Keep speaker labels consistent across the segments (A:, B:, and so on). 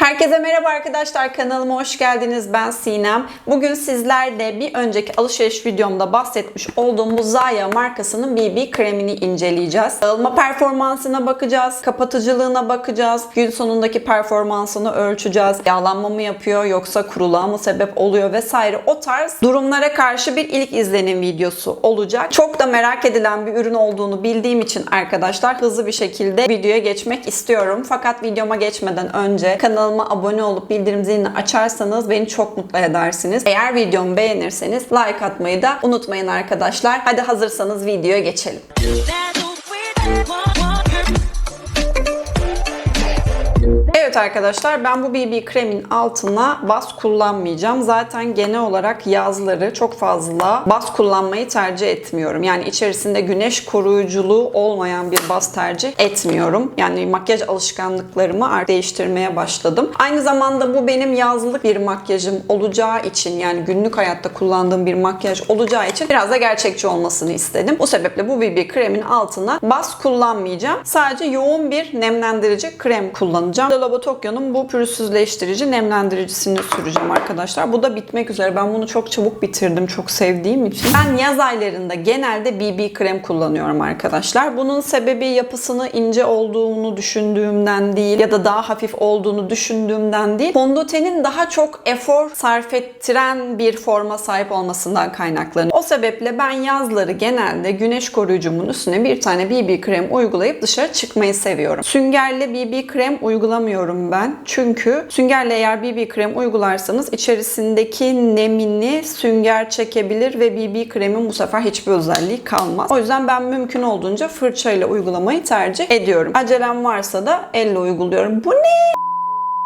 A: Herkese merhaba arkadaşlar kanalıma hoş geldiniz. Ben Sinem. Bugün sizlerle bir önceki alışveriş videomda bahsetmiş olduğum bu Zaya markasının BB kremini inceleyeceğiz. Dağılma performansına bakacağız, kapatıcılığına bakacağız, gün sonundaki performansını ölçeceğiz. Yağlanma mı yapıyor yoksa kuruluğa mı sebep oluyor vesaire o tarz durumlara karşı bir ilk izlenim videosu olacak. Çok da merak edilen bir ürün olduğunu bildiğim için arkadaşlar hızlı bir şekilde videoya geçmek istiyorum. Fakat videoma geçmeden önce kanalıma abone olup bildirim zilini açarsanız beni çok mutlu edersiniz. Eğer videomu beğenirseniz like atmayı da unutmayın arkadaşlar. Hadi hazırsanız videoya geçelim. Evet arkadaşlar ben bu BB kremin altına baz kullanmayacağım. Zaten genel olarak yazları çok fazla baz kullanmayı tercih etmiyorum. Yani içerisinde güneş koruyuculuğu olmayan bir baz tercih etmiyorum. Yani makyaj alışkanlıklarımı artık değiştirmeye başladım. Aynı zamanda bu benim yazlık bir makyajım olacağı için yani günlük hayatta kullandığım bir makyaj olacağı için biraz da gerçekçi olmasını istedim. Bu sebeple bu BB kremin altına baz kullanmayacağım. Sadece yoğun bir nemlendirici krem kullanacağım. Dolaba Tokyo'nun bu pürüzsüzleştirici nemlendiricisini süreceğim arkadaşlar. Bu da bitmek üzere. Ben bunu çok çabuk bitirdim. Çok sevdiğim için. Ben yaz aylarında genelde BB krem kullanıyorum arkadaşlar. Bunun sebebi yapısını ince olduğunu düşündüğümden değil ya da daha hafif olduğunu düşündüğümden değil. Fondötenin daha çok efor sarf ettiren bir forma sahip olmasından kaynaklanıyor. O sebeple ben yazları genelde güneş koruyucumun üstüne bir tane BB krem uygulayıp dışarı çıkmayı seviyorum. Süngerle BB krem uygulamıyorum ben. Çünkü süngerle eğer BB krem uygularsanız içerisindeki nemini sünger çekebilir ve BB kremin bu sefer hiçbir özelliği kalmaz. O yüzden ben mümkün olduğunca fırçayla uygulamayı tercih ediyorum. Acelem varsa da elle uyguluyorum. Bu ne?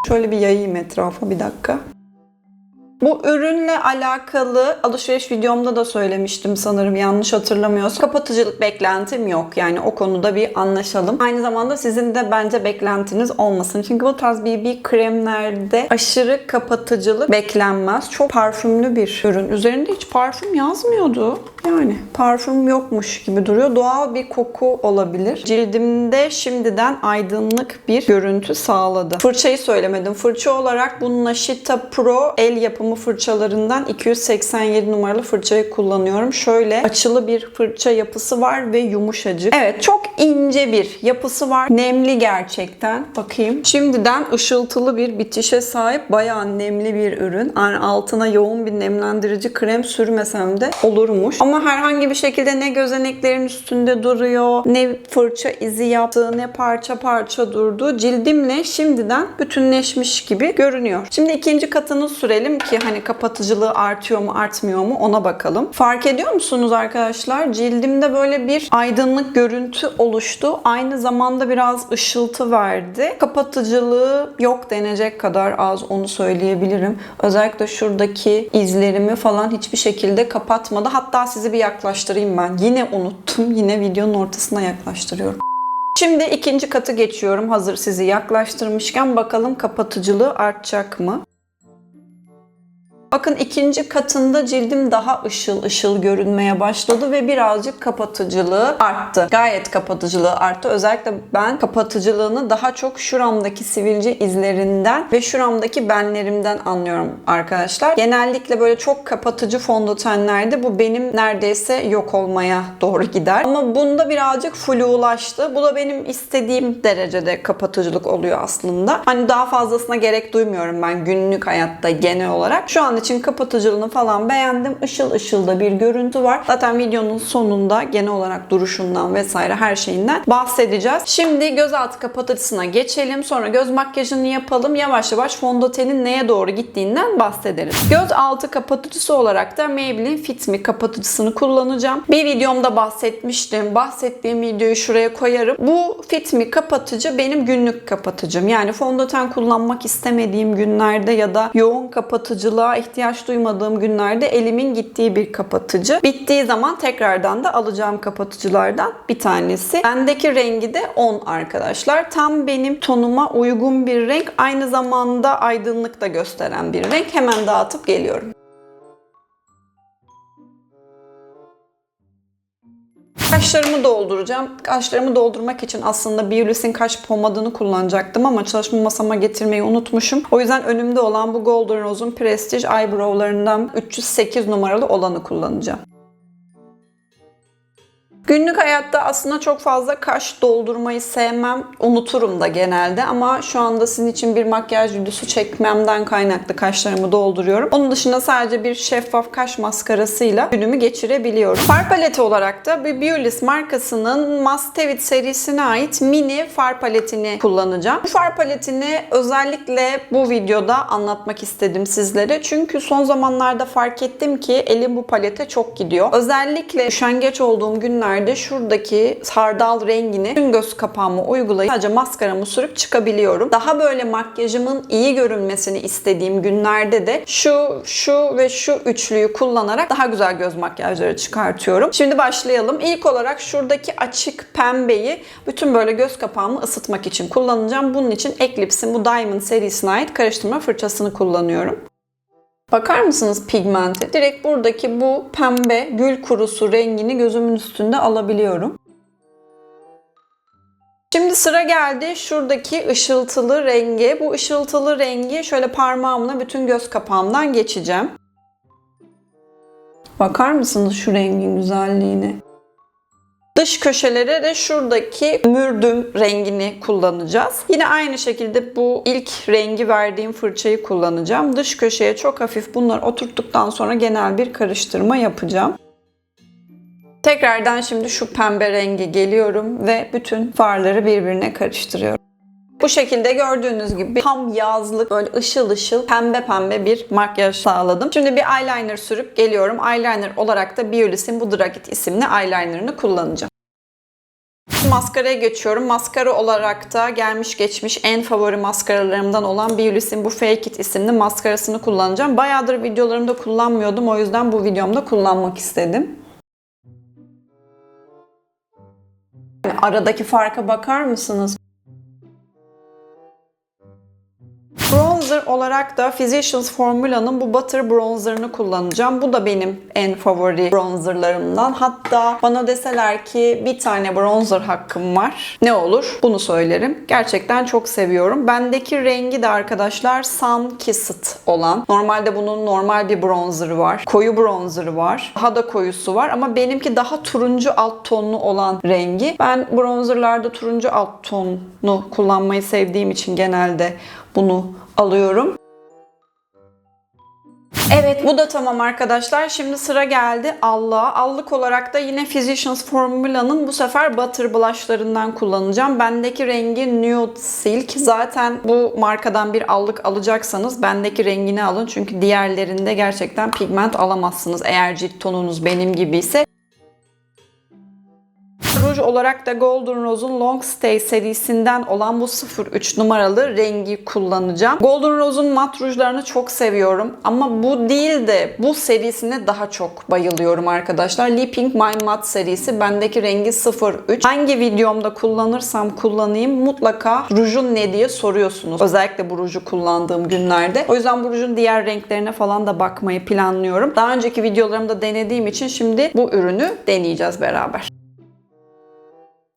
A: Şöyle bir yayayım etrafa bir dakika. Bu ürünle alakalı alışveriş videomda da söylemiştim sanırım yanlış hatırlamıyorsam. Kapatıcılık beklentim yok. Yani o konuda bir anlaşalım. Aynı zamanda sizin de bence beklentiniz olmasın. Çünkü bu tarz BB kremlerde aşırı kapatıcılık beklenmez. Çok parfümlü bir ürün. Üzerinde hiç parfüm yazmıyordu. Yani parfüm yokmuş gibi duruyor. Doğal bir koku olabilir. Cildimde şimdiden aydınlık bir görüntü sağladı. Fırçayı söylemedim. Fırça olarak bu Nashita Pro el yapımı fırçalarından 287 numaralı fırçayı kullanıyorum. Şöyle açılı bir fırça yapısı var ve yumuşacık. Evet çok ince bir yapısı var. Nemli gerçekten. Bakayım. Şimdiden ışıltılı bir bitişe sahip bayağı nemli bir ürün. Yani altına yoğun bir nemlendirici krem sürmesem de olurmuş. Ama herhangi bir şekilde ne gözeneklerin üstünde duruyor, ne fırça izi yaptı, ne parça parça durdu. Cildimle şimdiden bütünleşmiş gibi görünüyor. Şimdi ikinci katını sürelim ki hani kapatıcılığı artıyor mu artmıyor mu ona bakalım. Fark ediyor musunuz arkadaşlar? Cildimde böyle bir aydınlık görüntü oluştu. Aynı zamanda biraz ışıltı verdi. Kapatıcılığı yok denecek kadar az onu söyleyebilirim. Özellikle şuradaki izlerimi falan hiçbir şekilde kapatmadı. Hatta sizi bir yaklaştırayım ben. Yine unuttum. Yine videonun ortasına yaklaştırıyorum. Şimdi ikinci katı geçiyorum. Hazır sizi yaklaştırmışken bakalım kapatıcılığı artacak mı? Bakın ikinci katında cildim daha ışıl ışıl görünmeye başladı ve birazcık kapatıcılığı arttı. Gayet kapatıcılığı arttı. Özellikle ben kapatıcılığını daha çok şuramdaki sivilce izlerinden ve şuramdaki benlerimden anlıyorum arkadaşlar. Genellikle böyle çok kapatıcı fondötenlerde bu benim neredeyse yok olmaya doğru gider. Ama bunda birazcık flulaştı. Bu da benim istediğim derecede kapatıcılık oluyor aslında. Hani daha fazlasına gerek duymuyorum ben günlük hayatta genel olarak. Şu an için kapatıcılığını falan beğendim. Işıl ışıl da bir görüntü var. Zaten videonun sonunda genel olarak duruşundan vesaire her şeyinden bahsedeceğiz. Şimdi gözaltı kapatıcısına geçelim. Sonra göz makyajını yapalım. Yavaş yavaş fondötenin neye doğru gittiğinden bahsederiz. Göz altı kapatıcısı olarak da Maybelline Fit Me kapatıcısını kullanacağım. Bir videomda bahsetmiştim. Bahsettiğim videoyu şuraya koyarım. Bu Fit Me kapatıcı benim günlük kapatıcım. Yani fondöten kullanmak istemediğim günlerde ya da yoğun kapatıcılığa ihtiyaç duymadığım günlerde elimin gittiği bir kapatıcı. Bittiği zaman tekrardan da alacağım kapatıcılardan bir tanesi. Bendeki rengi de 10 arkadaşlar. Tam benim tonuma uygun bir renk. Aynı zamanda aydınlık da gösteren bir renk. Hemen dağıtıp geliyorum. Kaşlarımı dolduracağım. Kaşlarımı doldurmak için aslında Biolis'in kaş pomadını kullanacaktım ama çalışma masama getirmeyi unutmuşum. O yüzden önümde olan bu Golden Rose'un Prestige Eyebrow'larından 308 numaralı olanı kullanacağım. Günlük hayatta aslında çok fazla kaş doldurmayı sevmem. Unuturum da genelde ama şu anda sizin için bir makyaj videosu çekmemden kaynaklı kaşlarımı dolduruyorum. Onun dışında sadece bir şeffaf kaş maskarasıyla günümü geçirebiliyorum. Far paleti olarak da bir Biolis markasının Must Have It serisine ait mini far paletini kullanacağım. Bu far paletini özellikle bu videoda anlatmak istedim sizlere. Çünkü son zamanlarda fark ettim ki elim bu palete çok gidiyor. Özellikle üşengeç olduğum günlerde şuradaki hardal rengini tüm göz kapağıma uygulayıp sadece maskaramı sürüp çıkabiliyorum. Daha böyle makyajımın iyi görünmesini istediğim günlerde de şu, şu ve şu üçlüyü kullanarak daha güzel göz makyajları çıkartıyorum. Şimdi başlayalım. İlk olarak şuradaki açık pembeyi bütün böyle göz kapağımı ısıtmak için kullanacağım. Bunun için Eclipse'in bu Diamond serisine ait karıştırma fırçasını kullanıyorum. Bakar mısınız pigmente? Direkt buradaki bu pembe gül kurusu rengini gözümün üstünde alabiliyorum. Şimdi sıra geldi şuradaki ışıltılı rengi. Bu ışıltılı rengi şöyle parmağımla bütün göz kapağımdan geçeceğim. Bakar mısınız şu rengin güzelliğine? Dış köşelere de şuradaki mürdüm rengini kullanacağız. Yine aynı şekilde bu ilk rengi verdiğim fırçayı kullanacağım. Dış köşeye çok hafif bunları oturttuktan sonra genel bir karıştırma yapacağım. Tekrardan şimdi şu pembe rengi geliyorum ve bütün farları birbirine karıştırıyorum. Bu şekilde gördüğünüz gibi tam yazlık böyle ışıl ışıl pembe pembe bir makyaj sağladım. Şimdi bir eyeliner sürüp geliyorum. Eyeliner olarak da Biolis'in bu Dragit isimli eyelinerını kullanacağım. Maskaraya geçiyorum. Maskara olarak da gelmiş geçmiş en favori maskaralarımdan olan Biolis'in bu Fake It isimli maskarasını kullanacağım. Bayağıdır videolarımda kullanmıyordum. O yüzden bu videomda kullanmak istedim. Aradaki farka bakar mısınız? Bronzer olarak da Physicians Formula'nın bu Butter Bronzer'ını kullanacağım. Bu da benim en favori bronzerlarımdan. Hatta bana deseler ki bir tane bronzer hakkım var. Ne olur? Bunu söylerim. Gerçekten çok seviyorum. Bendeki rengi de arkadaşlar Sun Kissed olan. Normalde bunun normal bir bronzerı var. Koyu bronzerı var. Daha da koyusu var ama benimki daha turuncu alt tonlu olan rengi. Ben bronzerlarda turuncu alt tonlu kullanmayı sevdiğim için genelde bunu alıyorum. Evet bu da tamam arkadaşlar. Şimdi sıra geldi allığa. Allık olarak da yine Physicians Formula'nın bu sefer Butter Blush'larından kullanacağım. Bendeki rengi Nude Silk. Zaten bu markadan bir allık alacaksanız bendeki rengini alın. Çünkü diğerlerinde gerçekten pigment alamazsınız. Eğer cilt tonunuz benim gibi ise ruj olarak da Golden Rose'un Long Stay serisinden olan bu 03 numaralı rengi kullanacağım. Golden Rose'un mat rujlarını çok seviyorum ama bu değil de bu serisine daha çok bayılıyorum arkadaşlar. Leaping My Matte serisi bendeki rengi 03. Hangi videomda kullanırsam kullanayım mutlaka rujun ne diye soruyorsunuz. Özellikle bu ruju kullandığım günlerde. O yüzden bu rujun diğer renklerine falan da bakmayı planlıyorum. Daha önceki videolarımda denediğim için şimdi bu ürünü deneyeceğiz beraber.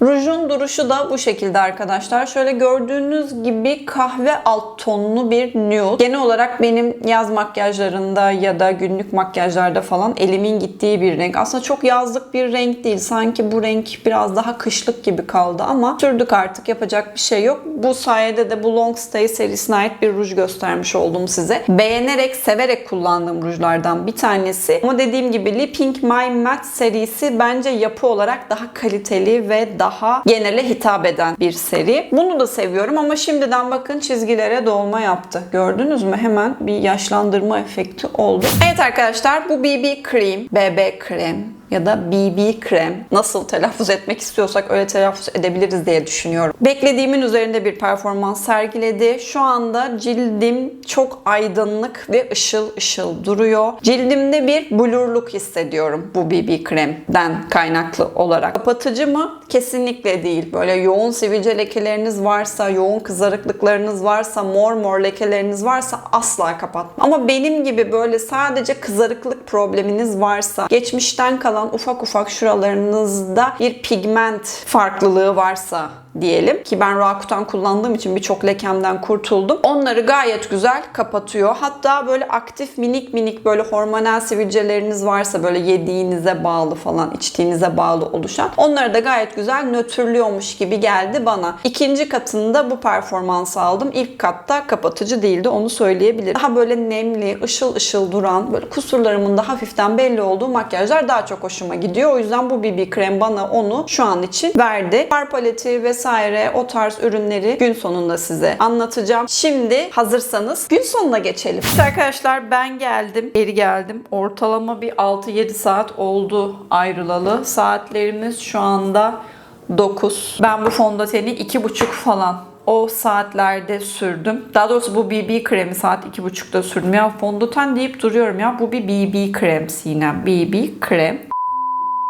A: Rujun duruşu da bu şekilde arkadaşlar. Şöyle gördüğünüz gibi kahve alt tonlu bir nude. Genel olarak benim yaz makyajlarında ya da günlük makyajlarda falan elimin gittiği bir renk. Aslında çok yazlık bir renk değil. Sanki bu renk biraz daha kışlık gibi kaldı ama sürdük artık yapacak bir şey yok. Bu sayede de bu Long Stay serisine ait bir ruj göstermiş oldum size. Beğenerek, severek kullandığım rujlardan bir tanesi. Ama dediğim gibi Leaping My Matte serisi bence yapı olarak daha kaliteli ve daha daha genele hitap eden bir seri. Bunu da seviyorum ama şimdiden bakın çizgilere dolma yaptı. Gördünüz mü? Hemen bir yaşlandırma efekti oldu. Evet arkadaşlar bu BB Cream, BB krem ya da BB krem nasıl telaffuz etmek istiyorsak öyle telaffuz edebiliriz diye düşünüyorum. Beklediğimin üzerinde bir performans sergiledi. Şu anda cildim çok aydınlık ve ışıl ışıl duruyor. Cildimde bir blurluk hissediyorum bu BB kremden kaynaklı olarak. Kapatıcı mı? Kesinlikle değil. Böyle yoğun sivilce lekeleriniz varsa, yoğun kızarıklıklarınız varsa, mor mor lekeleriniz varsa asla kapatma. Ama benim gibi böyle sadece kızarıklık probleminiz varsa, geçmişten kalan kalan ufak ufak şuralarınızda bir pigment farklılığı varsa diyelim ki ben Roakutan kullandığım için birçok lekemden kurtuldum. Onları gayet güzel kapatıyor. Hatta böyle aktif minik minik böyle hormonal sivilceleriniz varsa böyle yediğinize bağlı falan içtiğinize bağlı oluşan onları da gayet güzel nötrlüyormuş gibi geldi bana. İkinci katında bu performansı aldım. İlk katta kapatıcı değildi onu söyleyebilirim. Daha böyle nemli, ışıl ışıl duran, böyle kusurlarımın da hafiften belli olduğu makyajlar daha çok hoşuma gidiyor. O yüzden bu BB krem bana onu şu an için verdi. Far paleti vesaire o tarz ürünleri gün sonunda size anlatacağım. Şimdi hazırsanız gün sonuna geçelim. İşte arkadaşlar ben geldim, geri geldim. Ortalama bir 6-7 saat oldu ayrılalı. Saatlerimiz şu anda 9. Ben bu fondöteni 2,5 falan o saatlerde sürdüm. Daha doğrusu bu BB kremi saat 2.30'da sürdüm. Ya fondöten deyip duruyorum ya. Bu bir BB krem Sinem. BB krem.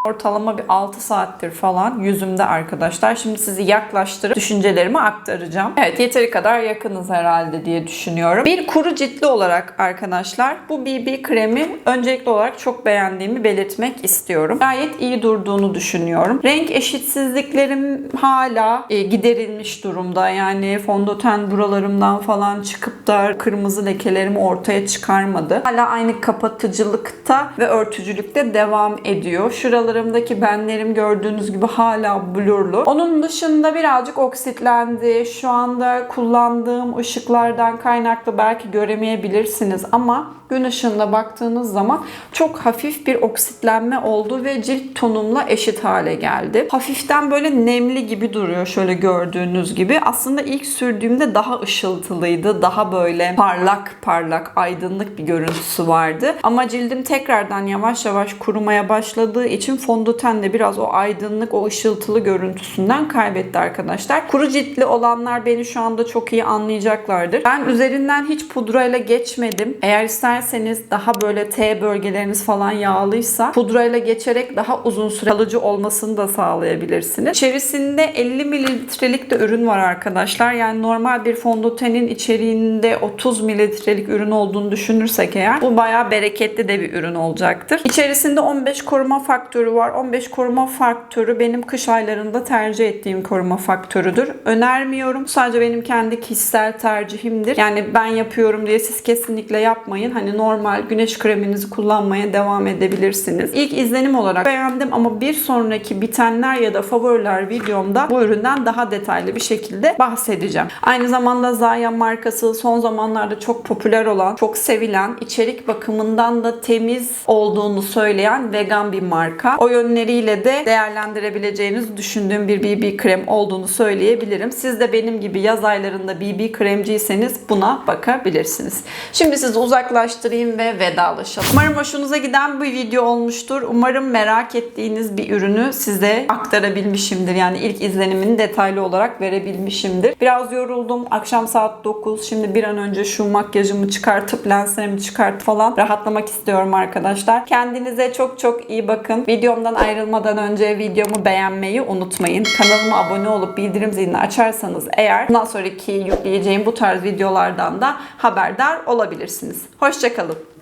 A: Ortalama bir 6 saattir falan yüzümde arkadaşlar. Şimdi sizi yaklaştırıp düşüncelerimi aktaracağım. Evet yeteri kadar yakınız herhalde diye düşünüyorum. Bir kuru ciltli olarak arkadaşlar bu BB kremi öncelikli olarak çok beğendiğimi belirtmek istiyorum. Gayet iyi durduğunu düşünüyorum. Renk eşitsizliklerim hala e, giderilmiş durumda. Yani fondöten buralarımdan falan çıkıp da kırmızı lekelerimi ortaya çıkarmadı. Hala aynı kapatıcılıkta ve örtücülükte devam ediyor. Şuralarımdaki benlerim gördüğünüz gibi hala blurlu. Onun dışında birazcık oksitlendi. Şu anda kullandığım ışıklardan kaynaklı belki göremeyebilirsiniz ama gün ışığında baktığınız zaman çok hafif bir oksitlenme oldu ve cilt tonumla eşit hale geldi. Hafiften böyle nemli gibi duruyor şöyle gördüğünüz gibi. Aslında ilk sürdüğümde daha ışıltılıydı. Daha böyle parlak parlak aydınlık bir görüntüsü vardı. Ama cildim tekrardan yavaş yavaş kurumaya başladığı için fondöten de biraz o aydınlık, o ışıltılı görüntüsünden kaybetti arkadaşlar. Kuru ciltli olanlar beni şu anda çok iyi anlayacaklardır. Ben üzerinden hiç pudrayla geçmedim. Eğer isterseniz daha böyle T bölgeleriniz falan yağlıysa pudrayla geçerek daha uzun süre kalıcı olmasını da sağlayabilirsiniz. İçerisinde 50 mililitrelik de ürün var arkadaşlar. Yani normal bir fondötenin içeriğinde 30 mililitrelik ürün olduğunu düşünürsek eğer bu bayağı bereketli de bir ürün olacaktır. İçerisinde 15 koruma faktörü var. 15 koruma faktörü benim kış aylarında tercih ettiğim koruma faktörüdür. Önermiyorum. Sadece benim kendi kişisel tercihimdir. Yani ben yapıyorum diye siz kesinlikle yapmayın. Hani normal güneş kreminizi kullanmaya devam edebilirsiniz. İlk izlenim olarak beğendim ama bir sonraki bitenler ya da favoriler videomda bu üründen daha detaylı bir şekilde bahsedeceğim. Aynı zamanda Zaya markası son zamanlarda çok popüler olan, çok sevilen, içerik bakımından da temiz olduğunu söyleyen vegan bir marka. O yönleriyle de değerlendirebileceğinizi düşündüğüm bir BB krem olduğunu söyleyebilirim. Siz de benim gibi yaz aylarında BB kremciyseniz buna bakabilirsiniz. Şimdi sizi uzaklaştırayım ve vedalaşalım. Umarım hoşunuza giden bir video olmuştur. Umarım merak ettiğiniz bir ürünü size aktarabilmişimdir. Yani ilk izlenimini detaylı olarak verebilmişimdir. Biraz yoruldum. Akşam saat 9. Şimdi bir an önce şu makyajımı çıkartıp lenslerimi çıkartıp falan rahatlamak istiyorum arkadaşlar. Kendinize çok çok iyi bakın. Videomdan ayrılmadan önce videomu beğenmeyi unutmayın. Kanalıma abone olup bildirim zilini açarsanız eğer bundan sonraki yükleyeceğim bu tarz videolardan da haberdar olabilirsiniz. Hoşçakalın.